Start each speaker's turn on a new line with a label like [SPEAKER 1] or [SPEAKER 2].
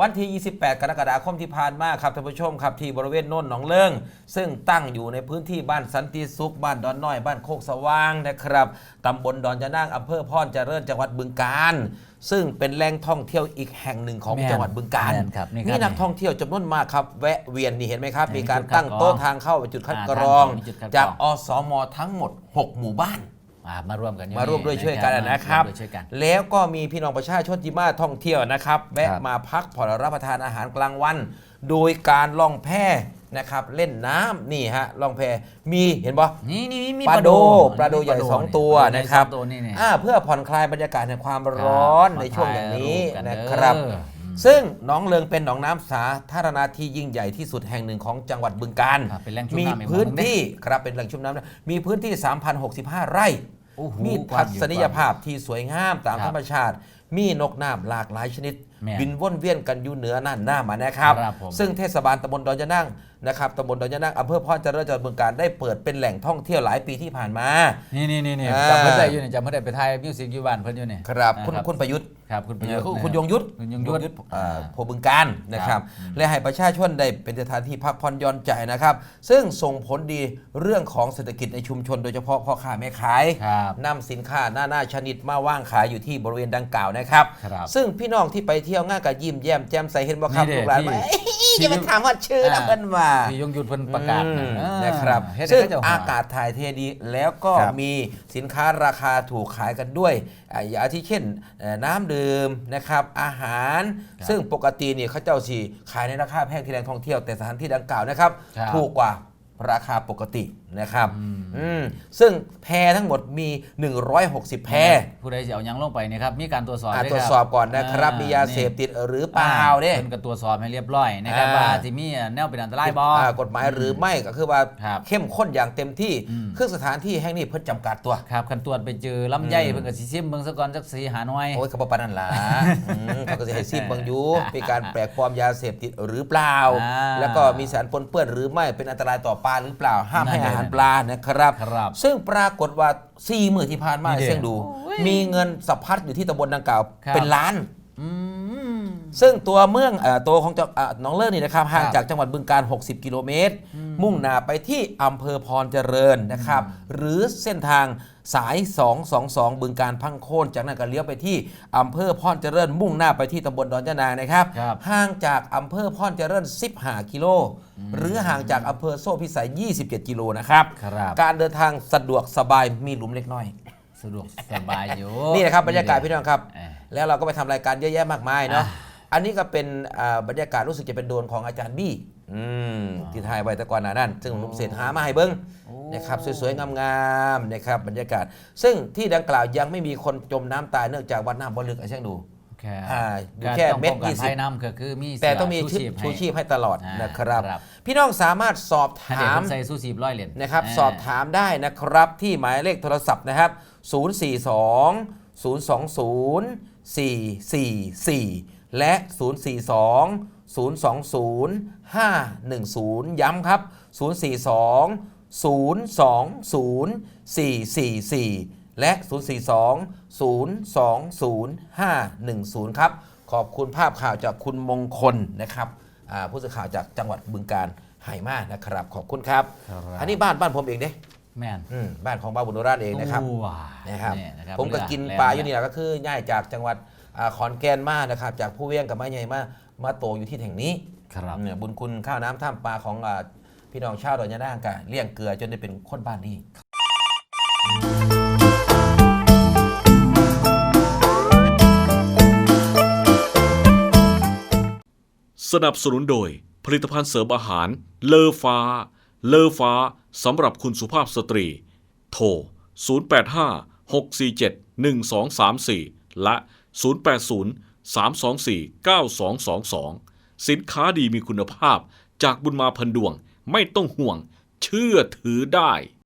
[SPEAKER 1] วันที่ 28 กรกฎาคมที่ผ่านมาครับท่านผู้ชมครับที่บริเวณโน่นหนองเลิงซึ่งตั้งอยู่ในพื้นที่บ้านสันติสุข บ้านดอนน้อย บ้านโคกสว่างนะครับตำบลดอนยะนางอำเภอพรเจริญจังหวัดบึงกาฬซึ่งเป็นแหล่งท่องเที่ยวอีกแห่งหนึ่งของ
[SPEAKER 2] แม่น
[SPEAKER 1] จังหวัดบึงกาฬ
[SPEAKER 2] แม่นครับนี่ครับ
[SPEAKER 1] มีนักท่องเที่ยวจำนวนมากครับ แวะเวียนนี่เห็นไหมครับ
[SPEAKER 2] เห็น
[SPEAKER 1] มีการ
[SPEAKER 2] จุดคัด
[SPEAKER 1] ตั้งโต๊ะ
[SPEAKER 2] กรอง
[SPEAKER 1] ทางเข้าไปจุดคัด
[SPEAKER 2] อ่าก
[SPEAKER 1] รอง
[SPEAKER 2] ทางเข้ามีจุดคัดกรอง
[SPEAKER 1] จากอสมทั้งหมด 6 หมู่บ้าน
[SPEAKER 2] อ่า มารวมกันอ
[SPEAKER 1] มาร่วมด้วยช่วยกันนะครับ
[SPEAKER 2] วมด้วยช่วยกัน
[SPEAKER 1] แล้วก็มีพี่น้องประชาชนที่มาท่องเที่ยวนะครับแวะ
[SPEAKER 2] ครับ
[SPEAKER 1] มาพักผ่อนรับประทานอาหารกลางวัน โดยการล่องแพนะครับเล่นน้ำนี่ฮะล่องแพมีเห็นปะ
[SPEAKER 2] นี่นี่มี
[SPEAKER 1] ปลาโด
[SPEAKER 2] นี่
[SPEAKER 1] ปลาโดใหญ่
[SPEAKER 2] นี่
[SPEAKER 1] สองตัว
[SPEAKER 2] ใหญ่
[SPEAKER 1] นะครับ
[SPEAKER 2] สองตัวนี่เนี่ย
[SPEAKER 1] อ่าเพื่อผ่อนคลายบรรยากาศแห่งความร้อน
[SPEAKER 2] ครับ
[SPEAKER 1] ในช่วงอย่างนี้
[SPEAKER 2] มาถ่ายรูปกัน
[SPEAKER 1] นะครับ
[SPEAKER 2] เด้อ
[SPEAKER 1] ซึ่งหนองเลิงเป็นหนองน้ำสาธารณะที่ยิ่งใหญ่ที่สุดแห่งหนึ่งของจังหวัดบึงกาฬ
[SPEAKER 2] ครับเป็นแหล่งชุ่ม
[SPEAKER 1] มี
[SPEAKER 2] น้ำอีก
[SPEAKER 1] พื้น
[SPEAKER 2] หม้องหนึ่งเด้
[SPEAKER 1] ที่ครับเป็นแหล่งชุ่มน้ำนะมีพื้นที่ 3,065 ไร่
[SPEAKER 2] โอ้โห
[SPEAKER 1] มี
[SPEAKER 2] กว้า
[SPEAKER 1] ทั
[SPEAKER 2] งอยู่
[SPEAKER 1] ศนียภาพที่สวยงามตาม
[SPEAKER 2] ครับ
[SPEAKER 1] ธรรมชาติ มีนกน้ำหลากหลายชนิด
[SPEAKER 2] แม่น
[SPEAKER 1] บินว่นเวียนกันอยู่เหนือน่านหน้ามานะครับ
[SPEAKER 2] ครับผม
[SPEAKER 1] ซึ่งเทศบาลตำบลดอนยะนั่ง นะครับตำบลดอนยะนั่งอำเภอพรเจริญจังหวัดบึงกาฬได้เปิดเป็นแหล่งท่องเที่ยวหลายปีที่ผ่านมา
[SPEAKER 2] นี่นี่นี่นี่
[SPEAKER 1] อ่า
[SPEAKER 2] จำเพิ่นได้อยู่นี่จำเพิ่นได้ไปถ่ายมิวสิกอยู่บ้านเพิ่นอยู่นี่
[SPEAKER 1] ครับคุณ
[SPEAKER 2] นะ
[SPEAKER 1] คุณประยุทธ์
[SPEAKER 2] ครับคุณประยุทธ์
[SPEAKER 1] คุณ
[SPEAKER 2] นะ
[SPEAKER 1] คุณยงยุทธ
[SPEAKER 2] คุณยงยุทธ
[SPEAKER 1] อ่า
[SPEAKER 2] อ่า
[SPEAKER 1] โพบึงการนะครับ และให้ประชาชนได้เป็นสถานที่พักผ่อนหย่อนใจนะครับ ซึ่งส่งผลดีเรื่องของเศรษฐกิจในชุมชนโดยเฉพาะพ่อค้าแม่ขาย
[SPEAKER 2] ครับ
[SPEAKER 1] นำสินค้าหน้าหน้าชนิดมาว่างขายอยู่ที่บริเวณดังกล่าวนะครับ
[SPEAKER 2] ครับ
[SPEAKER 1] ซึ่งพี่น้องที่ไปเที่ยวง่ายกับยิ้มแย้มแจ่มใสเห็นบ่ครับ
[SPEAKER 2] นี่เด้
[SPEAKER 1] ลูกหลาน
[SPEAKER 2] ที่
[SPEAKER 1] ว่าเอ้ย
[SPEAKER 2] ที่
[SPEAKER 1] อย่าไปถามว่าชื่อนะ
[SPEAKER 2] อ่า
[SPEAKER 1] เพิ่นว่า
[SPEAKER 2] ที่ยงยุทธเพิ่นประกาศ
[SPEAKER 1] อืม
[SPEAKER 2] อ่า
[SPEAKER 1] นะครับ
[SPEAKER 2] เฮ็ดให้
[SPEAKER 1] ซึ่ง
[SPEAKER 2] เขาเจ้
[SPEAKER 1] อากาศถ่ายเทดีแล้วก็
[SPEAKER 2] ครับ
[SPEAKER 1] มีสินค้าราคาถูกขายกันด้วยอ่าอย่างที่เช่นเอ่อน้ำดื่มนะครับอาหาร
[SPEAKER 2] ครับ
[SPEAKER 1] ซึ่งปกติเนี่ยเขาเจ้าสีขายในราคาแพงที่แหล่งท่องเที่ยวแต่สถานที่ดังกล่าวนะครับ
[SPEAKER 2] ครับ
[SPEAKER 1] ถูกกว่า ราคาปกตินะครับ
[SPEAKER 2] อืม
[SPEAKER 1] อืมซึ่งแพรทั้งหมดมี 160 แพร
[SPEAKER 2] ผู้ใดจะเอาหยังลงไปเนี่ยครับมีการตรวจสอบ
[SPEAKER 1] อ่า
[SPEAKER 2] ด้วย
[SPEAKER 1] ตรวจ
[SPEAKER 2] ค
[SPEAKER 1] สอบก่อนนะครับ
[SPEAKER 2] อ่
[SPEAKER 1] มียาเสพติดหรือเปล่า
[SPEAKER 2] อ่
[SPEAKER 1] เนี่ย
[SPEAKER 2] เพิ่นก็ตรวจสอบให้เรียบร้อยนะครับ
[SPEAKER 1] อ่า
[SPEAKER 2] ว่าที่มีแนวเป็นอันตรายบ่
[SPEAKER 1] อ่ากฎหมายหรือไม่ก็คือว่า
[SPEAKER 2] ครับ
[SPEAKER 1] เข้มข้นอย่างเต็มที่
[SPEAKER 2] อืม
[SPEAKER 1] คือสถานที่แห่งนี้เพิ่นจำกัดตัว
[SPEAKER 2] ครับคันตรวจไปเจอลำไย
[SPEAKER 1] อืม
[SPEAKER 2] เพิ่นก็สิซิมเบิ่งซะก่อนจักสีหาหน่วย
[SPEAKER 1] โอ้ยกระปานนั่นล่ะอืมเขาก็จะให้ซีบบางอยูมีการแปลกปลอมยาเสพติดหรือเปล่า
[SPEAKER 2] อ่า
[SPEAKER 1] แล้วก็มีสารปนเปื้อนหรือไม่เป็นอันตรายต่อปลาหรือเปล่าห้าม
[SPEAKER 2] นั่น
[SPEAKER 1] ให้
[SPEAKER 2] เลย
[SPEAKER 1] อาหารปลานะครับ
[SPEAKER 2] ครับ
[SPEAKER 1] ซึ่งปรากฏว่าสี่หมื่นที่ผ่านมา
[SPEAKER 2] นี่เด้
[SPEAKER 1] เสี่ยงดู
[SPEAKER 2] โอ้ย
[SPEAKER 1] มีเงินสะพัดอยู่ที่ตำบลดังกล่าว
[SPEAKER 2] ครับ
[SPEAKER 1] เป็นล้าน
[SPEAKER 2] อืม
[SPEAKER 1] ซึ่งตัวเมืองเอ่อตัวของจังเอ่อหน้องเลิศนี่นะครับห่าง
[SPEAKER 2] ครับ
[SPEAKER 1] จากจังหวัดบึงการ 60 กิโลเมตร มุ่งหน้าไปที่อำเภอพรเจริญนะครับ หรือเส้นทางสาย 222 บึงการพังโคนจากนั้นก็เลี้ยวไปที่อำเภอพรเจริญ มุ่งหน้าไปที่ตำบลดอนยะนางนะครับ
[SPEAKER 2] ครับ
[SPEAKER 1] ห่างจากอำเภอพรเจริญ 15 กิโล หรือห่างจากอำเภอโซ่พิสัย 27 กิโลนะครับ
[SPEAKER 2] ครับ
[SPEAKER 1] การเดินทางสะดวกสบายมีหลุมเล็กน้อย
[SPEAKER 2] สะดวกสบายอยู่
[SPEAKER 1] นี่นะครับบรรยากาศพี่น้องครับ
[SPEAKER 2] เออ
[SPEAKER 1] แล้วเราก็ไปทำรายการเยอะแยะมากมายเนาะ
[SPEAKER 2] อ่า
[SPEAKER 1] อันนี้ก็เป็นอ่าบรรยากาศรู้สึกจะเป็นโดรนของอาจารย์บี้ อืมที่ถ่ายไว้แต่ก่อนหน้านั้น ซึ่งผมเสร็จหามาให้เบิ้ง
[SPEAKER 2] โอ้
[SPEAKER 1] นะครับสวยๆงามๆนะครับบรรยากาศ ซึ่งที่ดังกล่าวยังไม่มีคนจมน้ำตายเนื่องจากวัดน้ำบ่ลึกอะเช่างดู
[SPEAKER 2] แค่
[SPEAKER 1] อ่าอยู่
[SPEAKER 2] การ
[SPEAKER 1] แค่
[SPEAKER 2] ต้อง
[SPEAKER 1] เม็ด
[SPEAKER 2] ป้องกัน
[SPEAKER 1] ยี่สิบ
[SPEAKER 2] ภัยน้ำก็คือมี
[SPEAKER 1] แต่ต้องมี
[SPEAKER 2] เสื้
[SPEAKER 1] ชุดชูชีพให้ตลอด
[SPEAKER 2] อ่าน
[SPEAKER 1] นะครับ
[SPEAKER 2] ครับ
[SPEAKER 1] พี่น้องสามารถสอบ
[SPEAKER 2] ให้เด็ก
[SPEAKER 1] ถาม
[SPEAKER 2] คนใส่สู้ชีพร้อยเหรียญ
[SPEAKER 1] นะครับาสอบถามได้นะครับที่หมายเลขโทรศัพท์นะครับ 042 020 444 และ 042 020 510 ย้ำครับ 042 020 444 และ 042 020 510 ครับ ขอบคุณภาพข่าวจากคุณมงคลนะครับอ่าผู้สื่อข่าวจากจังหวัดบึงการไหมานะครับ ขอบคุณครับ
[SPEAKER 2] ครับ
[SPEAKER 1] อันนี้บ้านบ้านผมเองเด้
[SPEAKER 2] แม่น
[SPEAKER 1] อืมบ้านของบ้าบุญโนราชเองนะครับ
[SPEAKER 2] อู้ว้า
[SPEAKER 1] นะครับ
[SPEAKER 2] นี่นะครับ
[SPEAKER 1] ผมก็กิน
[SPEAKER 2] เรือ
[SPEAKER 1] ปลาอ
[SPEAKER 2] แล่
[SPEAKER 1] ยู่นี่แหละก็คือง่ายจากจังหวัดอ่า ขอนแก่นมานะครับจากผู้เวียงกับไม้ใหญ่มามาโตอยู่ที่แห่งนี้
[SPEAKER 2] ครับ
[SPEAKER 1] เนี่ยบุญคุณข้าวน้ำท่ามปลาของอ่าพี่น้องชาวดอนยะนางกะเลี้ยงเกลือจนได้เป็นคนบ้านนี้
[SPEAKER 3] สนับสนุนโดย ผลิตภัณฑ์เสริมอาหาร เลอฟ้า เลอฟ้าสำหรับคุณสุภาพสตรี โทร 085 647 1234 และ 080 324 9222 สินค้าดีมีคุณภาพจากบุญมาพันดวงไม่ต้องห่วง เชื่อถือได้